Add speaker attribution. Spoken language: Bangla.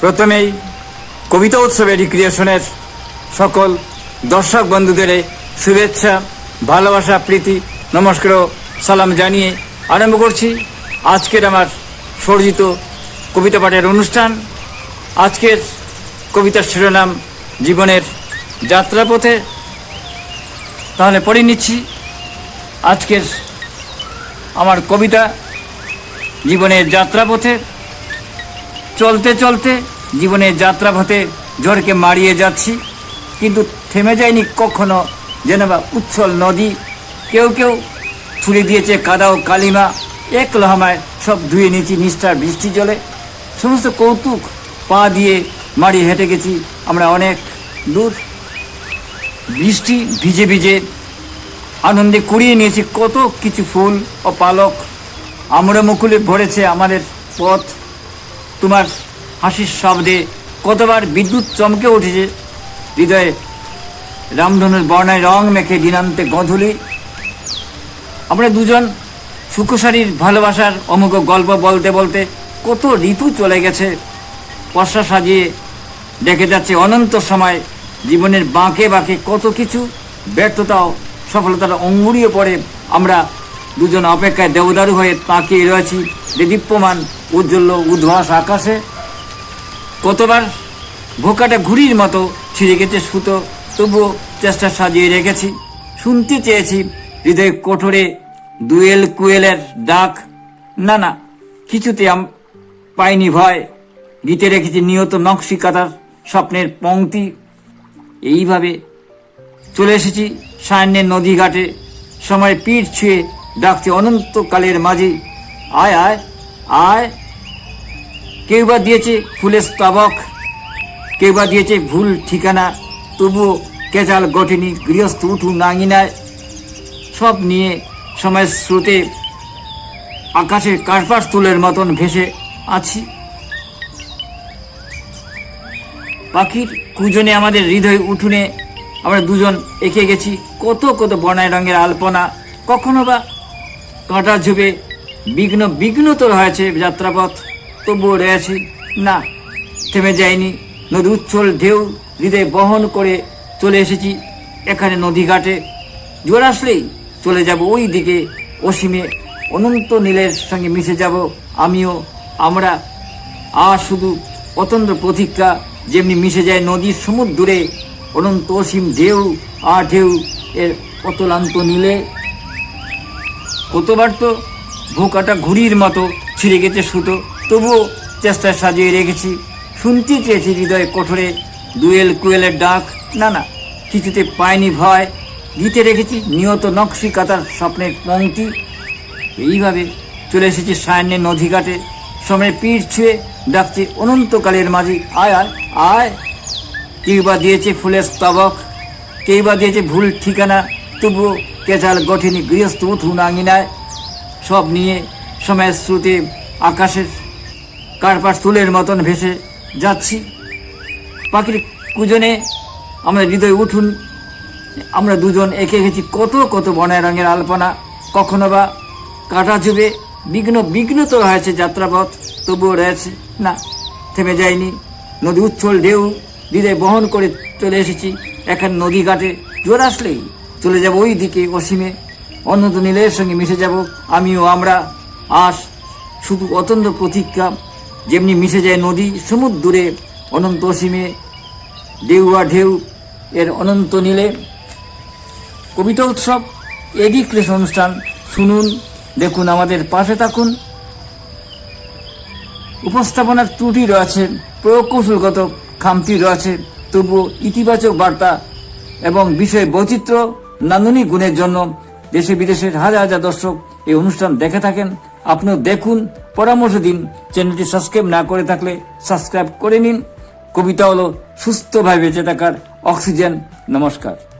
Speaker 1: প্রথমেই কবিতা উৎসবের রিক্রিয়েশনের সকল দর্শক বন্ধুদের শুভেচ্ছা, ভালোবাসা, প্রীতি, নমস্কার সালাম জানিয়ে আরম্ভ করছি আজকের আমার সর্জিত কবিতা পাঠের অনুষ্ঠান। আজকের কবিতার শিরোনাম জীবনের যাত্রাপথে। তাহলে পড়ে নিচ্ছি। আজকের আমার কবিতা জীবনের যাত্রাপথে। চলতে চলতে জীবনের যাত্রাপথে ঝড়কে মারিয়ে যাচ্ছি। কিন্তু থেমে যায়নি কখনো যেন বা উচ্ছল নদী। কেউ কেউ ছুড়ে দিয়েছে কাদা ও কালিমা। এক লহমায় সব ধুয়ে নিয়েছি নিষ্ঠার বৃষ্টি জলে। সমস্ত কৌতুক পা দিয়ে মারিয়ে হেঁটে গেছি আমরা অনেক দূর। বৃষ্টি ভিজে ভিজে আনন্দে কুড়িয়ে নিয়েছি কত কিছু ফুল ও পালক। আমরা মুকুলে ভরেছে আমাদের পথ। তোমার হাসির শব্দে কতবার বিদ্যুৎ চমকে উঠেছে? হৃদয়ে রামধনুর বর্ণায় রং মেখে দিনান্তে গধূলি। আমরা দুজন সুখসারীর ভালোবাসার অমুক গল্প বলতে বলতে কত ঋতু চলে গেছে। পশা সাজিয়ে দেখে যাচ্ছে অনন্ত সময়। জীবনের বাঁকে বাঁকে কত কিছু, ব্যর্থতাও, সফলতার অঙ্গুরিয়ে পড়ে। আমরা দুজন অপেক্ষায় দেবদারু হয়ে তাকিয়ে রয়েছি। যে দীপ্যমান উজ্জ্বল উদ্ভাস আকাশে। কতবার ভোকাটা ঘুড়ির মতো ছিঁড়ে গেছে সুতো, তবুও চেষ্টা সাজিয়ে রেখেছি। শুনতে চেয়েছি হৃদয় কোঠরে দুয়েল কুয়েলের ডাক। না না, কিছুতে আম- পাইনি ভয়। গীতে রেখেছি নিয়ত নকশি কাতার স্বপ্নের পংক্তি। এইভাবে চলে এসেছি সায়নের নদী ঘাটে সময় পিঠ ছুঁয়ে ডাকছে অনন্তকালের মাঝে। আয় আয় আয়। কেউ বা দিয়েছে ফুলের স্তবক, কেউ বা দিয়েছে ভুল ঠিকানা, তবুও কেজাল গঠেনি, গৃহস্থ উঠু নাঙিনায়। সব নিয়ে সময়ের স্রোতে আকাশের কার্পাস তুলের মতন ভেসে আছি। পাখির কুজনে আমাদের হৃদয় উঠুনে আমরা দুজন এঁকে গেছি। কত কত বর্ণায় রঙের আলপনা, কখনো বা কাঁটা ঝুপে বিঘ্ন বিঘ্নতর হয়েছে যাত্রাপথ? তবুও রয়েছি। না, থেমে যায়নি নদী উচ্ছল ঢেউ, হৃদয় বহন করে চলে এসেছি এখানে নদীঘাটে জোর আসলেই চলে যাব ওই দিকে, অসীমে। অনন্ত নীলের সঙ্গে মিশে যাব আমিও। আমরা আর শুধু অতন্ত্র প্রতীক্ষা যেমনি মিশে যায় নদীর সমুদ্রে। অনন্ত অসীম ঢেউ আর ঢেউ এর অতলান্ত নীলে কতবার তো ভোকাটা ঘুড়ির মতো ছিঁড়ে গেছে সুতো। তবুও চেষ্টায় সাজিয়ে রেখেছি। শুনতে চেয়েছি হৃদয় কোঠরে দুয়েল কুয়েলের ডাক। না না, কিছুতে পায়নি ভয়। গীতে রেখেছি নিয়ত নকশি কাতার স্বপ্নের পংক্তি এইভাবে চলে এসেছি সায়নের নদী ঘাটে সময় পিঠ ছুঁয়ে ডাকছে অনন্তকালের মাঝে, আয় আয় আয়। কেউ বা দিয়েছে ফুলের স্তবক, কেউ বা দিয়েছে ভুল ঠিকানা। তবুও কেচাল গঠেনি গৃহস্থ উঠুন আঙিনায় সব নিয়ে সময়ের স্রোতে আকাশের কার্পাস তুলের মতন ভেসে যাচ্ছি। পাখির কুজনে আমরা হৃদয় উঠুন। আমরা দুজন এঁকে গেছি কত কত বনের রঙের আলপনা। কখনো বা কাটা চুবে বিঘ্ন বিঘ্নত হয়েছে যাত্রাপথ, তবুও রয়েছে না, থেমে যায়নি। নদী উচ্ছল ঢেউ, হৃদয় বহন করে চলে এসেছি। এখন নদী ঘাটে জোর আসলেই চলে যাব ওই দিকে, অসীমে। অনন্ত নীলের সঙ্গে মিশে যাব, আমিও আমরা আস শুধু অতন্ত প্রতীক্ষা যেমনি মিশে যায় নদী সমুদ্রে অনন্ত অসীমে। ঢেউয়া ঢেউ, এর অনন্ত নীলে। কবিতা উৎসব এডি ক্লেশ অনুষ্ঠান, শুনুন, দেখুন, আমাদের পাশে থাকুন। উপস্থাপনার ত্রুটি রয়েছে প্রকৌশলগত খামতি রয়েছে, তবুও ইতিবাচক বার্তা এবং বিষয় বৈচিত্র্য নান্দনিক গুণের জন্য দেশে বিদেশের হাজার হাজার দর্শক এই অনুষ্ঠান দেখে থাকেন। আপনিও দেখুন পরামর্শ দিন। চ্যানেলটি সাবস্ক্রাইব না করে থাকলে সাবস্ক্রাইব করে নিন। কবিতা হলো সুস্থভাবে বেঁচে থাকার অক্সিজেন। নমস্কার।